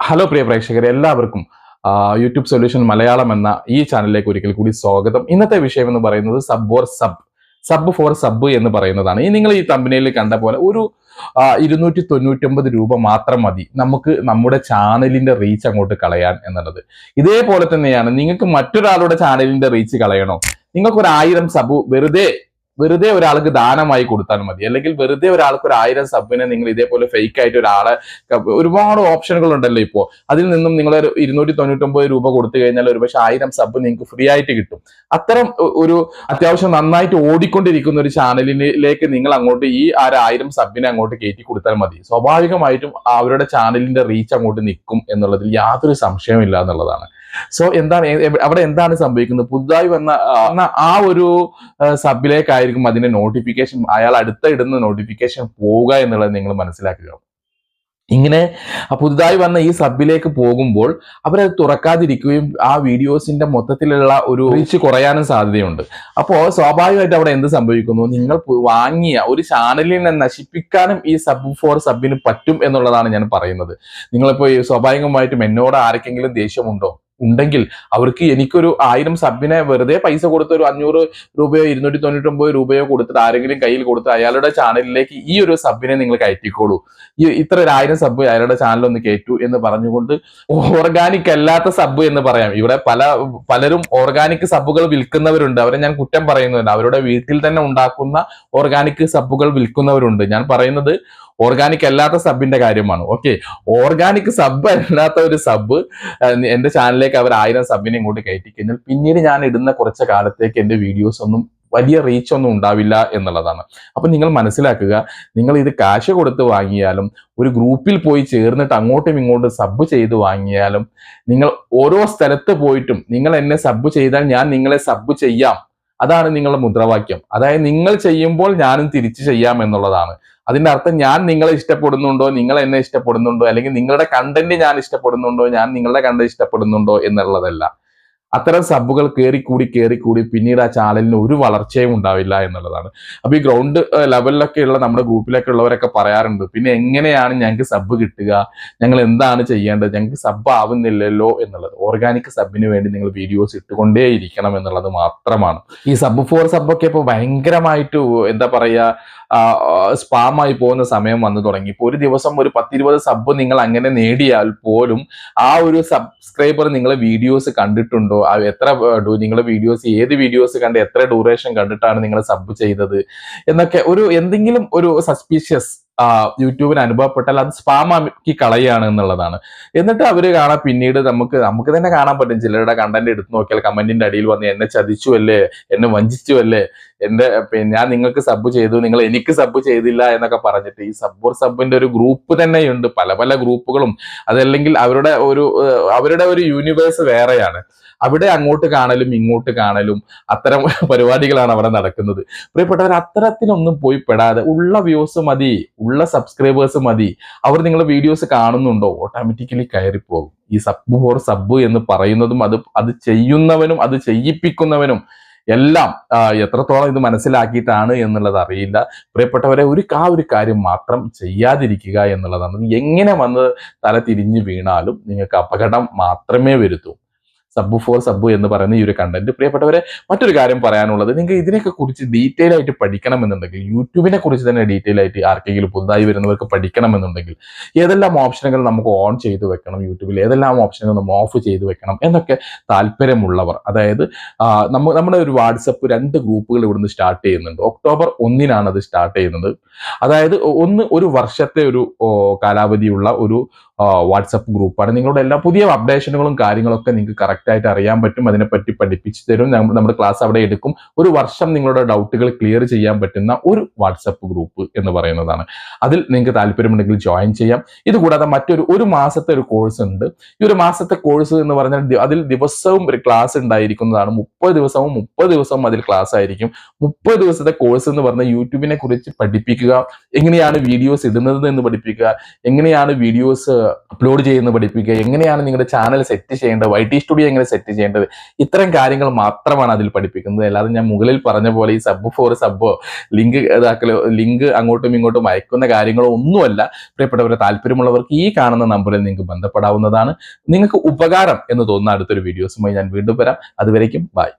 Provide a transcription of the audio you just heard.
Hello പ്രിയ പ്രേക്ഷകരെ എല്ലാവർക്കും YouTube solution Malayalam എന്ന ഈ ചാനലിലേക്ക് ഒരിക്കൽ കൂടി സ്വാഗതം. ഇന്നത്തെ വിഷയം എന്ന് പറയുന്നത് sub or sub sub for sub എന്ന് പറയുന്നതാണ്. ഈ നിങ്ങൾ ഈ തമ്പനിയിൽ കണ്ട പോലെ ഒരു ഇരുന്നൂറ്റി തൊണ്ണൂറ്റൊമ്പത് രൂപ മാത്രം മതി. നമുക്ക് നമ്മുടെ ചാനലിന്റെ റീച്ച് അങ്ങോട്ട് കളയാൻ എന്നുള്ളത്. ഇതേപോലെ തന്നെയാണ് നിങ്ങൾക്ക് മറ്റൊരാളുടെ ചാനലിന്റെ റീച്ച് കളയണോ? നിങ്ങൾക്ക് ഒരു ആയിരം സബ് വെറുതെ വെറുതെ ഒരാൾക്ക് ദാനമായി കൊടുത്താൽ മതി. അല്ലെങ്കിൽ വെറുതെ ഒരാൾക്ക് ഒരു ആയിരം സബിനെ നിങ്ങൾ ഇതേപോലെ ഫേക്ക് ആയിട്ട് ഒരാളെ ഒരുപാട് ഓപ്ഷനുകൾ ഉണ്ടല്ലോ ഇപ്പോൾ അതിൽ നിന്നും നിങ്ങൾ ഇരുന്നൂറ്റി തൊണ്ണൂറ്റൊമ്പത് രൂപ കൊടുത്തു കഴിഞ്ഞാൽ ഒരുപക്ഷെ ആയിരം സബ് നിങ്ങൾക്ക് ഫ്രീ ആയിട്ട് കിട്ടും. അത്തരം ഒരു അത്യാവശ്യം നന്നായിട്ട് ഓടിക്കൊണ്ടിരിക്കുന്ന ഒരു ചാനലിലേക്ക് നിങ്ങൾ അങ്ങോട്ട് ഈ ആ ആയിരം സബിനെ അങ്ങോട്ട് കയറ്റി കൊടുത്താൽ മതി. സ്വാഭാവികമായിട്ടും അവരുടെ ചാനലിന്റെ റീച്ച് അങ്ങോട്ട് നിൽക്കും എന്നുള്ളതിൽ യാതൊരു സംശയമില്ല എന്നുള്ളതാണ്. സോ എന്താണ് അവിടെ എന്താണ് സംഭവിക്കുന്നത്? പുതുതായി വന്ന ആ, ഒരു സബിലേക്കായിരിക്കും അതിന്റെ നോട്ടിഫിക്കേഷൻ അയാൾ അടുത്ത ഇടുന്ന നോട്ടിഫിക്കേഷൻ പോവുക എന്നുള്ളത് നിങ്ങൾ മനസ്സിലാക്കുക. ഇങ്ങനെ പുതുതായി വന്ന ഈ സബിലേക്ക് പോകുമ്പോൾ അവരത് തുറക്കാതിരിക്കുകയും ആ വീഡിയോസിന്റെ മൊത്തത്തിലുള്ള ഒരു റീച്ച് കുറയാനും സാധ്യതയുണ്ട്. അപ്പോൾ സ്വാഭാവികമായിട്ട് അവിടെ എന്ത് സംഭവിക്കുന്നു? നിങ്ങൾ വാങ്ങിയ ഒരു ചാനലിനെ നശിപ്പിക്കാനും ഈ സബ് ഫോർ സബിന് പറ്റും എന്നുള്ളതാണ് ഞാൻ പറയുന്നത്. നിങ്ങളിപ്പോ സ്വാഭാവികമായിട്ടും എന്നോട് ആർക്കെങ്കിലും ദേഷ്യമുണ്ടോ? ഉണ്ടെങ്കിൽ അവർക്ക് എനിക്കൊരു ആയിരം സബിനെ വെറുതെ പൈസ കൊടുത്ത് ഒരു അഞ്ഞൂറ് രൂപയോ ഇരുന്നൂറ്റി തൊണ്ണൂറ്റൊമ്പത് രൂപയോ കൊടുത്തിട്ട് ആരെങ്കിലും കയ്യിൽ കൊടുത്ത് അയാളുടെ ചാനലിലേക്ക് ഈ ഒരു സബിനെ നിങ്ങൾ കയറ്റിക്കോളൂ. ഈ ഇത്ര ഒരു ആയിരം സബ് അയാളുടെ ചാനൽ ഒന്ന് കയറ്റു എന്ന് പറഞ്ഞുകൊണ്ട് ഓർഗാനിക് അല്ലാത്ത സബ് എന്ന് പറയാം. ഇവിടെ പല പലരും ഓർഗാനിക് സബുകൾ വിൽക്കുന്നവരുണ്ട്. അവരെ ഞാൻ കുറ്റം പറയുന്നുണ്ട്. അവരുടെ വീട്ടിൽ തന്നെ ഉണ്ടാക്കുന്ന ഓർഗാനിക് സബുകൾ വിൽക്കുന്നവരുണ്ട്. ഞാൻ പറയുന്നത് ഓർഗാനിക് അല്ലാത്ത സബിന്റെ കാര്യമാണ്. ഓക്കെ ഓർഗാനിക് സബ് അല്ലാത്ത ഒരു സബ് എന്റെ ചാനലിലേക്ക് അവർ ആയിരം സബിനെ ഇങ്ങോട്ട് കയറ്റി കഴിഞ്ഞാൽ പിന്നീട് ഞാൻ ഇടുന്ന കുറച്ച് കാലത്തേക്ക് എന്റെ വീഡിയോസ് ഒന്നും വലിയ റീച്ച് ഒന്നും ഉണ്ടാവില്ല എന്നുള്ളതാണ്. അപ്പൊ നിങ്ങൾ മനസ്സിലാക്കുക നിങ്ങൾ ഇത് കാശ് കൊടുത്ത് വാങ്ങിയാലും ഒരു ഗ്രൂപ്പിൽ പോയി ചേർന്നിട്ട് അങ്ങോട്ടും ഇങ്ങോട്ടും സബ് ചെയ്ത് വാങ്ങിയാലും നിങ്ങൾ ഓരോ സ്ഥലത്ത് പോയിട്ടും നിങ്ങൾ എന്നെ സബ് ചെയ്താൽ ഞാൻ നിങ്ങളെ സബ് ചെയ്യാം. അതാണ് നിങ്ങളുടെ മുദ്രാവാക്യം. അതായത് നിങ്ങൾ ചെയ്യുമ്പോൾ ഞാനും തിരിച്ചു ചെയ്യാം എന്നുള്ളതാണ്. അതിന്റെ അർത്ഥം ഞാൻ നിങ്ങളെ ഇഷ്ടപ്പെടുന്നുണ്ടോ നിങ്ങൾ എന്നെ ഇഷ്ടപ്പെടുന്നുണ്ടോ അല്ലെങ്കിൽ നിങ്ങളുടെ കണ്ടന്റ് ഞാൻ ഇഷ്ടപ്പെടുന്നുണ്ടോ ഞാൻ നിങ്ങളുടെ കണ്ടന്റ് ഇഷ്ടപ്പെടുന്നുണ്ടോ എന്നുള്ളതല്ല. അത്തരം സബുകൾ കയറിക്കൂടി കയറിക്കൂടി പിന്നീട് ആ ചാനലിന് ഒരു വളർച്ചയും ഉണ്ടാവില്ല എന്നുള്ളതാണ്. അപ്പൊ ഈ ഗ്രൗണ്ട് ലെവലിലൊക്കെ ഉള്ള നമ്മുടെ ഗ്രൂപ്പിലൊക്കെ ഉള്ളവരൊക്കെ പറയാറുണ്ട് പിന്നെ എങ്ങനെയാണ് ഞങ്ങൾക്ക് സബ് കിട്ടുക? ഞങ്ങൾ എന്താണ് ചെയ്യേണ്ടത്? ഞങ്ങൾക്ക് സബ് ആവുന്നില്ലല്ലോ എന്നുള്ളത്. ഓർഗാനിക് സബിന് വേണ്ടി നിങ്ങൾ വീഡിയോസ് ഇട്ടുകൊണ്ടേ ഇരിക്കണം എന്നുള്ളത് മാത്രമാണ്. ഈ സബ് ഫോർ സബൊക്കെ ഇപ്പോൾ ഭയങ്കരമായിട്ട് എന്താ പറയുക സ്പാമായി പോകുന്ന സമയം വന്നു തുടങ്ങി. ഇപ്പോൾ ഒരു ദിവസം ഒരു പത്തിരുപത് സബ് നിങ്ങൾ അങ്ങനെ നേടിയാൽ പോലും ആ ഒരു സബ്സ്ക്രൈബർ നിങ്ങളെ വീഡിയോസ് കണ്ടിട്ടുണ്ടോ? എത്ര നിങ്ങൾ വീഡിയോസ് ഏത് വീഡിയോസ് കണ്ട് എത്ര ഡ്യൂറേഷൻ കണ്ടിട്ടാണ് നിങ്ങൾ സബ് ചെയ്തത്? എന്നൊക്കെ ഒരു എന്തെങ്കിലും ഒരു സസ്പീഷ്യസ് യൂട്യൂബിന് അനുഭവപ്പെട്ടാൽ അത് സ്പാം ആക്കി കളയാണ് എന്നുള്ളതാണ്. എന്നിട്ട് അവർ കാണാൻ പിന്നീട് നമുക്ക് നമുക്ക് തന്നെ കാണാൻ പറ്റും. ചിലരുടെ കണ്ടന്റ് എടുത്ത് നോക്കിയാൽ കമന്റിന്റെ അടിയിൽ വന്ന് എന്നെ ചതിച്ചു അല്ലേ? എന്നെ വഞ്ചിച്ചു അല്ലേ? പിന്നെ ഞാൻ നിങ്ങൾക്ക് സബ് ചെയ്തു നിങ്ങൾ എനിക്ക് സബ് ചെയ്തില്ല എന്നൊക്കെ പറഞ്ഞിട്ട് ഈ സബ്ബോർ സബിന്റെ ഒരു ഗ്രൂപ്പ് തന്നെയുണ്ട് പല പല ഗ്രൂപ്പുകളും അതല്ലെങ്കിൽ അവരുടെ ഒരു അവരുടെ ഒരു യൂണിവേഴ്സ് വേറെയാണ്. അവിടെ അങ്ങോട്ട് കാണലും ഇങ്ങോട്ട് കാണലും അത്തരം പരിപാടികളാണ് അവിടെ നടക്കുന്നത്. പ്രിയപ്പെട്ടവർ അത്തരത്തിലൊന്നും പോയി പെടാതെ ഉള്ള വ്യൂസ് മതി ഉള്ള സബ്സ്ക്രൈബേഴ്സ് മതി. അവർ നിങ്ങളുടെ വീഡിയോസ് കാണുന്നുണ്ടോ ഓട്ടോമാറ്റിക്കലി കയറിപ്പോകും. ഈ സബ് ഫോർ സബ് എന്ന് പറയുന്നതും അത് അത് ചെയ്യുന്നവനും അത് ചെയ്യിപ്പിക്കുന്നവനും എല്ലാം എത്രത്തോളം ഇത് മനസ്സിലാക്കിയിട്ടാണ് എന്നുള്ളത് അറിയില്ല. പ്രിയപ്പെട്ടവരെ ഒരു ആ ഒരു കാര്യം മാത്രം ചെയ്യാതിരിക്കുക എന്നുള്ളതാണ്. എങ്ങനെ വന്ന് തല തിരിഞ്ഞു വീണാലും നിങ്ങൾക്ക് അപകടം മാത്രമേ വരുത്തൂ. സബ് ഫോർ സബ്ബു എന്ന് പറയുന്ന ഈ ഒരു കണ്ടന്റ് പ്രിയപ്പെട്ടവരെ മറ്റൊരു കാര്യം പറയാനുള്ളത് നിങ്ങൾക്ക് ഇതിനെയൊക്കെ കുറിച്ച് ഡീറ്റെയിൽ ആയിട്ട് പഠിക്കണം എന്നുണ്ടെങ്കിൽ യൂട്യൂബിനെ കുറിച്ച് തന്നെ ഡീറ്റെയിൽ ആയിട്ട് ആർക്കെങ്കിലും പുതുതായി വരുന്നവർക്ക് പഠിക്കണം എന്നുണ്ടെങ്കിൽ ഏതെല്ലാം ഓപ്ഷനുകൾ നമുക്ക് ഓൺ ചെയ്ത് വെക്കണം യൂട്യൂബിൽ ഏതെല്ലാം ഓപ്ഷനുകൾ നമ്മൾ ഓഫ് ചെയ്ത് വെക്കണം എന്നൊക്കെ താല്പര്യമുള്ളവർ അതായത് നമ്മ നമ്മുടെ ഒരു വാട്സപ്പ് രണ്ട് ഗ്രൂപ്പുകൾ ഇവിടുന്ന് സ്റ്റാർട്ട് ചെയ്യുന്നുണ്ട്. ഒക്ടോബർ ഒന്നിനാണ് അത് സ്റ്റാർട്ട് ചെയ്യുന്നത്. അതായത് ഒന്ന് ഒരു വർഷത്തെ ഒരു കാലാവധിയുള്ള ഒരു വാട്സപ്പ് ഗ്രൂപ്പാണ് നിങ്ങളുടെ എല്ലാ പുതിയ അപ്ഡേഷനുകളും കാര്യങ്ങളൊക്കെ നിങ്ങൾക്ക് കറക്റ്റ് ആയിട്ട് അറിയാൻ പറ്റും അതിനെപ്പറ്റി പഠിപ്പിച്ചു തരും. നമ്മ- നമ്മുടെ ക്ലാസ് അവിടെ എടുക്കും. ഒരു വർഷം നിങ്ങളുടെ ഡൗട്ടുകൾ ക്ലിയർ ചെയ്യാൻ പറ്റുന്ന ഒരു വാട്സപ്പ് ഗ്രൂപ്പ് എന്ന് പറയുന്നതാണ്. അതിൽ നിങ്ങൾക്ക് താല്പര്യമുണ്ടെങ്കിൽ ജോയിൻ ചെയ്യാം. ഇതുകൂടാതെ മറ്റൊരു ഒരു മാസത്തെ ഒരു കോഴ്സ് ഉണ്ട്. ഈ ഒരു മാസത്തെ കോഴ്സ് എന്ന് പറഞ്ഞാൽ അതിൽ ദിവസവും ഒരു ക്ലാസ് ഉണ്ടായിരിക്കുന്നതാണ്. മുപ്പത് ദിവസവും മുപ്പത് ദിവസവും അതിൽ ക്ലാസ് ആയിരിക്കും. മുപ്പത് ദിവസത്തെ കോഴ്സ് എന്ന് പറഞ്ഞാൽ യൂട്യൂബിനെ കുറിച്ച് പഠിപ്പിക്കുക എങ്ങനെയാണ് വീഡിയോസ് ഇടുന്നത് എന്ന് പഠിപ്പിക്കുക എങ്ങനെയാണ് വീഡിയോസ് അപ്ലോഡ് ചെയ്യുന്നത് പഠിപ്പിക്കുക എങ്ങനെയാണ് നിങ്ങളുടെ ചാനൽ സെറ്റ് ചെയ്യേണ്ടത് വൈ ടി സ്റ്റുഡിയോ എങ്ങനെ സെറ്റ് ചെയ്യേണ്ടത്. ഇത്തരം കാര്യങ്ങൾ മാത്രമാണ് അതിൽ പഠിപ്പിക്കുന്നത്. അല്ലാതെ ഞാൻ മുകളിൽ പറഞ്ഞ പോലെ ഈ സബ് ഫോർ സബ്ബോ ലിങ്ക് ഇതാക്കലോ ലിങ്ക് അങ്ങോട്ടും ഇങ്ങോട്ടും അയക്കുന്ന കാര്യങ്ങളോ ഒന്നുമല്ല. പ്രിയപ്പെട്ടവരെ താല്പര്യമുള്ളവർക്ക് ഈ കാണുന്ന നമ്പറിൽ നിങ്ങൾക്ക് ബന്ധപ്പെടാവുന്നതാണ്. നിങ്ങൾക്ക് ഉപകാരം എന്ന് തോന്നുന്ന അടുത്തൊരു വീഡിയോസുമായി ഞാൻ വീണ്ടും വരാം. അതുവരേക്കും ബൈ